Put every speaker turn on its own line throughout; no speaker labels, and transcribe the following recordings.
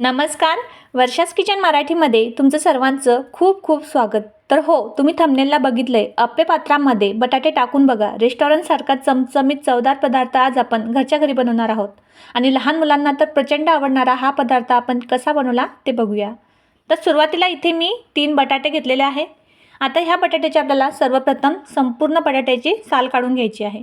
नमस्कार. वर्षास किचन मराठीमध्ये तुमचं सर्वांचं खूप खूप स्वागत. तर हो तुम्ही थंबनेलला बघितलंय. अप्पे पात्रामध्ये बटाटे टाकून बघा. रेस्टॉरंटसारखा चमचमीत चवदार पदार्थ आज आपण घरच्या घरी बनवणार आहोत. आणि लहान मुलांना तर प्रचंड आवडणारा हा पदार्थ आपण कसा बनवला ते बघूया. तर सुरुवातीला इथे मी तीन बटाटे घेतलेले आहे. आता ह्या बटाट्याची आपल्याला सर्वप्रथम संपूर्ण बटाट्याची साल काढून घ्यायची आहे.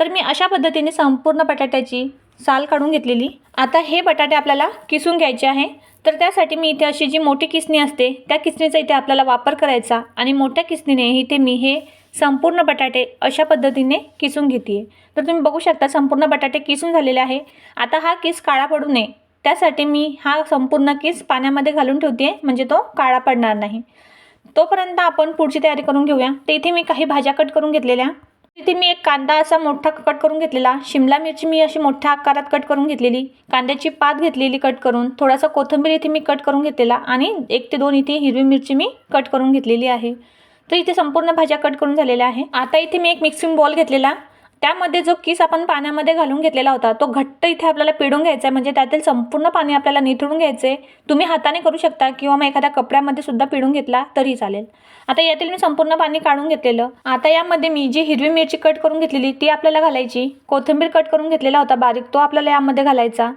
तर मी अशा पद्धतीने संपूर्ण बटाट्याची साल काढून घेतलेली. आता हे बटाटे आपल्याला किसून घ्यायचे आहे. तर त्यासाठी मी इथे अशी जी मोठी किसणी असते त्या किसणीचा इथे आपल्याला वापर करायचा आणि मोठ्या किसणीने इथे मी हे संपूर्ण बटाटे अशा पद्धतीने किसून घेते तर तुम्ही बघू शकता संपूर्ण बटाटे किसून झालेले आहे. आता हा किस काळा पडू नये. त्यासाठी मी हा संपूर्ण किस पाण्यामध्ये घालून ठेवते म्हणजे तो काळा पडणार नाही. तोपर्यंत आपण पुढची तयारी करून घेऊया. तर इथे मी काही भाज्या कट करून घेतलेल्या. इथे मी एक कांदा असा मोठा कट करून घेतलेला. शिमला मिरची मी अशी मोठ्या आकारात कट करून घेतलेली. कांद्याची पात घेतलेली कट करून. थोडासा कोथिंबीर इथे मी कट करून घेतलेला आणि एक ते दोन इथे हिरवी मिरची मी कट करून घेतलेली आहे. तर इथे संपूर्ण भाज्या कट करून झालेल्या आहे. आता इथे मी एक मिक्सिंग बॉल घेतलेला. त्यामध्ये जो किस आपण पाण्यामध्ये घालून घेतलेला होता तो घट्ट इथे आपल्याला पिळून घ्यायचा आहे. म्हणजे त्यातील संपूर्ण पाणी आपल्याला निथळून घ्यायचे. आहे तुम्ही हाताने करू शकता किंवा मग एखाद्या कपड्यामध्ये सुद्धा पिळून घेतला तरी चालेल. आता यातील मी संपूर्ण पाणी काढून घेतलेलं. आता यामध्ये मी जी हिरवी मिरची कट करून घेतलेली ती आपल्याला घालायची. कोथिंबीर कट करून घेतलेला होता बारीक तो आपल्याला यामध्ये घालायचा.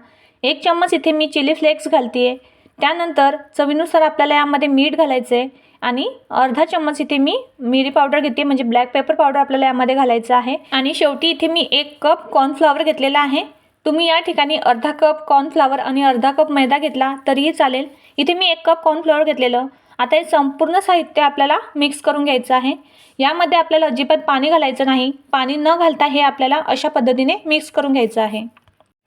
एक चम्मच इथे मी चिली फ्लेक्स घालते त्यानंतर चवीनुसार आपल्याला यामध्ये मीठ घालायचं आहे आणि अर्धा चम्मच इथे मी मिरी पावडर घेते म्हणजे ब्लॅक पेपर पावडर आपल्याला यामध्ये घालायचं आहे. आणि शेवटी इथे मी एक कप कॉर्नफ्लॉवर घेतलेला आहे. तुम्ही या ठिकाणी अर्धा कप कॉर्नफ्लॉवर आणि अर्धा कप मैदा घेतला तरीही चालेल. इथे मी एक कप कॉर्नफ्लॉवर घेतलेलं. आता हे संपूर्ण साहित्य आपल्याला मिक्स करून घ्यायचं आहे. यामध्ये आपल्याला अजिबात पाणी घालायचं नाही. पाणी न घालता हे आपल्याला अशा पद्धतीने मिक्स करून घ्यायचं आहे.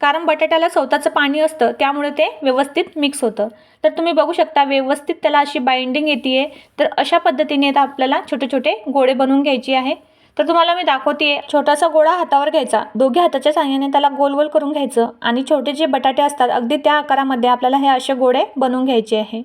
कारण बटाट्याला स्वतःचं पाणी असतं त्यामुळे ते व्यवस्थित मिक्स होतं. तर तुम्ही बघू शकता व्यवस्थित त्याला अशी बाइंडिंग येते तर अशा पद्धतीने आता आपल्याला छोटे छोटे गोळे बनवून घ्यायचे आहे तर तुम्हाला मी दाखवते छोटासा गोळा हातावर घ्यायचा. दोघे हाताच्या साहाय्याने त्याला गोल गोल करून घ्यायचं आणि छोटे जे बटाटे असतात अगदी त्या आकारामध्ये आपल्याला हे असे गोळे बनवून घ्यायचे आहे.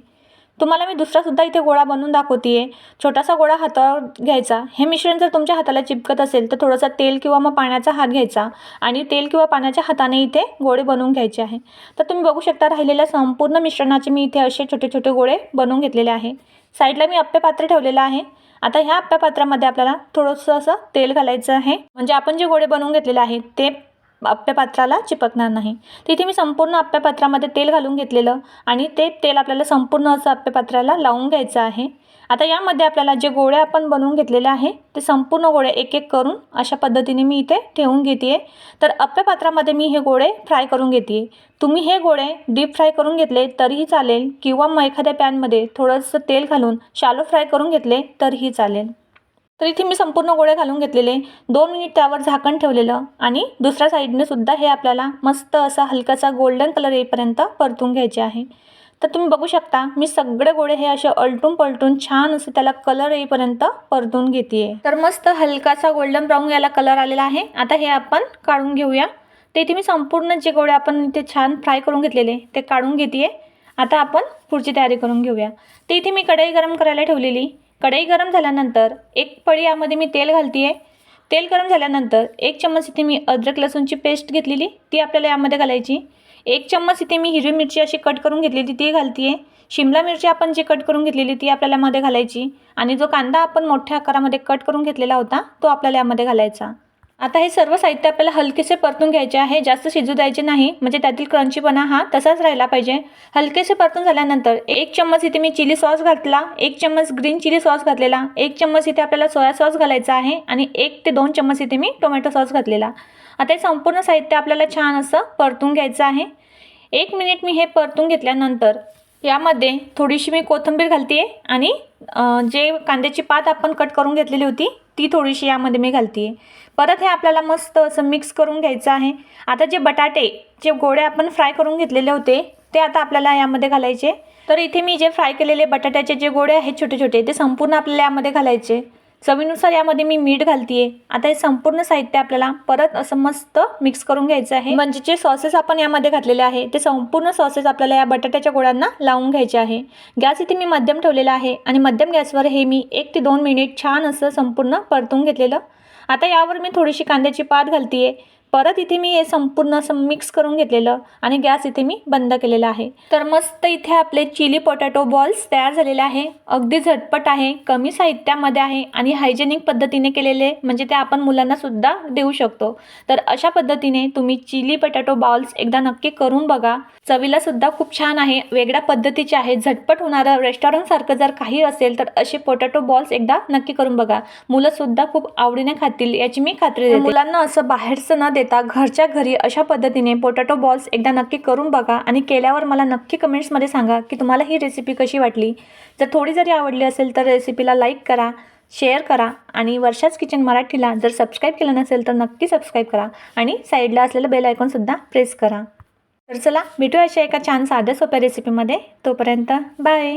तुम्हाला मी दुसरासुद्धा इथे गोळा बनवून दाखवते छोटासा गोळा हातावर घ्यायचा. हे मिश्रण जर तुमच्या हाताला चिपकत असेल तर थोडंसं तेल किंवा मग पाण्याचा हात घ्यायचा आणि तेल किंवा पाण्याच्या हाताने इथे गोळे बनवून घ्यायचे आहे. तर तुम्ही बघू शकता राहिलेल्या संपूर्ण मिश्रणाचे मी इथे असे छोटे छोटे गोळे बनवून घेतलेले आहे. साईडला मी अप्पे पात्र ठेवलेलं आहे. आता ह्या अप्प्या पात्रामध्ये आपल्याला थोडंसं असं तेल घालायचं आहे. म्हणजे आपण जे गोळे बनवून घेतलेले आहेत ते अप्प्या पात्राला चिपकणार नाही. तिथे मी संपूर्ण अप्प्या पात्रामध्ये तेल घालून घेतलेलं आणि ते तेल आपल्याला संपूर्ण असं अप्प्या पात्राला लावून घ्यायचं आहे. आता यामध्ये आपल्याला जे गोळे आपण बनवून घेतलेले आहे ते संपूर्ण गोळे एक एक करून अशा पद्धतीने मी इथे ठेवून घेते आहे तर अप्प्या पात्रामध्ये मी हे गोळे फ्राय करून घेते तुम्ही हे गोळे डीप फ्राय करून घेतले तरीही चालेल किंवा मग एखाद्या पॅनमध्ये थोडंसं तेल घालून शालो फ्राय करून घेतले तरीही चालेल. तर इथे मी संपूर्ण गोळे घालून घेतलेले. दोन मिनिट त्यावर झाकण ठेवलेलं आणि दुसऱ्या साईडने सुद्धा हे आपल्याला मस्त असा हलकासा गोल्डन कलर येईपर्यंत परतून घ्यायचे आहे. तर तुम्ही बघू शकता मी सगळे गोळे हे असे अलटून पलटून छान असे त्याला कलर येईपर्यंत परतून घेते तर मस्त हलकासा गोल्डन ब्राऊन याला कलर आलेला आहे. आता हे आपण काढून घेऊया. ते इथे मी संपूर्ण जे गोळे आपण इथे छान फ्राय करून घेतलेले ते काढून घेते आता आपण पुढची तयारी करून घेऊया. ते इथे मी कढई गरम करायला ठेवलेली. कढई गरम झाल्यानंतर एक पळी यामध्ये मी तेल घालते आहे तेल गरम झाल्यानंतर एक चम्मच इथे मी अद्रक लसूणची पेस्ट घेतलेली ती आपल्याला यामध्ये घालायची. एक चम्मच इथे मी हिरवी मिरची अशी कट करून घेतलेली ती घालते आहे शिमला मिरची आपण जी कट करून घेतलेली ती आपल्याला यामध्ये घालायची. आणि जो कांदा आपण मोठ्या आकारामध्ये कट करून घेतलेला होता तो आपल्याला यामध्ये घालायचा. आता हे सर्व साहित्य आपल्याला हलकेसे परतून घ्यायचे आहे. जास्त शिजू द्यायचे नाही. म्हणजे त्यातील क्रंचीपणा हा तसाच राहिला पाहिजे. हलकेसे परतून झाल्यानंतर एक चम्मच इथे मी चिली सॉस घातला. एक चम्मच ग्रीन चिली सॉस घातलेला. एक चम्मच इथे आपल्याला सोया सॉस घालायचा आहे. आणि एक ते दोन चम्मच इथे मी टोमॅटो सॉस घातलेला. आता हे संपूर्ण साहित्य आपल्याला छान असं परतून घ्यायचं आहे. एक मिनिट मी हे परतून घेतल्यानंतर यामध्ये थोडीशी मी कोथिंबीर घालते आहे आणि जे कांद्याची पात आपण कट करून घेतलेली होती ती थोडीशी यामध्ये मी घालते आहे परत हे आपल्याला मस्त असं मिक्स करून घ्यायचं आहे. आता जे बटाटे जे गोळे आपण फ्राय करून घेतलेले होते ते आता आपल्याला यामध्ये घालायचे. तर इथे मी जे फ्राय केलेले बटाट्याचे जे गोळे आहेत छोटे छोटे ते संपूर्ण आपल्याला यामध्ये घालायचे. चवीनुसार यामध्ये मी मीठ घालते आता हे संपूर्ण साहित्य आपल्याला परत असं मस्त मिक्स करून घ्यायचं आहे. म्हणजे जे सॉसेस आपण यामध्ये घातलेले आहे ते संपूर्ण सॉसेस आपल्याला या बटाट्याच्या गोळ्यांना लावून घ्यायचे आहे. गॅस इथे मी मध्यम ठेवलेला आहे आणि मध्यम गॅसवर हे मी एक ते दोन मिनिट छान असं संपूर्ण परतून घेतलेलं. आता यावर मी थोडीशी कांद्याची पात घालते परत इथे मी हे संपूर्ण असं मिक्स करून घेतलेलं आणि गॅस इथे मी बंद केलेला आहे. तर मस्त इथे आपले चिली पोटॅटो बॉल्स तयार झालेले आहे. अगदी झटपट आहे कमी साहित्यामध्ये आहे आणि हायजेनिक पद्धतीने केलेले म्हणजे ते आपण मुलांना सुद्धा देऊ शकतो. तर अशा पद्धतीने तुम्ही चिली पोटॅटो बॉल्स एकदा नक्की करून बघा. चवीला सुद्धा खूप छान आहे वेगळ्या पद्धतीचे आहे. झटपट होणारं रेस्टॉरंटसारखं जर काही असेल तर असे पोटॅटो बॉल्स एकदा नक्की करून बघा. मुलं सुद्धा खूप आवडीने खातील याची मी खात्री देते. मुलांना असं बाहेरचं न देता घरच्या घरी अशा पद्धतीने पोटॅटो बॉल्स एकदा नक्की करून बघा आणि केल्यावर मला नक्की कमेंट्समध्ये सांगा की तुम्हाला ही रेसिपी कशी वाटली. जर थोडी जरी आवडली असेल तर रेसिपीला लाईक करा शेअर करा आणि वर्षाच किचन मराठीला जर सबस्क्राईब केलं नसेल तर नक्की सबस्क्राईब करा आणि साईडला असलेलं बेल आयकॉनसुद्धा प्रेस करा. तर चला भेटूया अशा एका छान साध्या सोप्या रेसिपीमध्ये तोपर्यंत बाय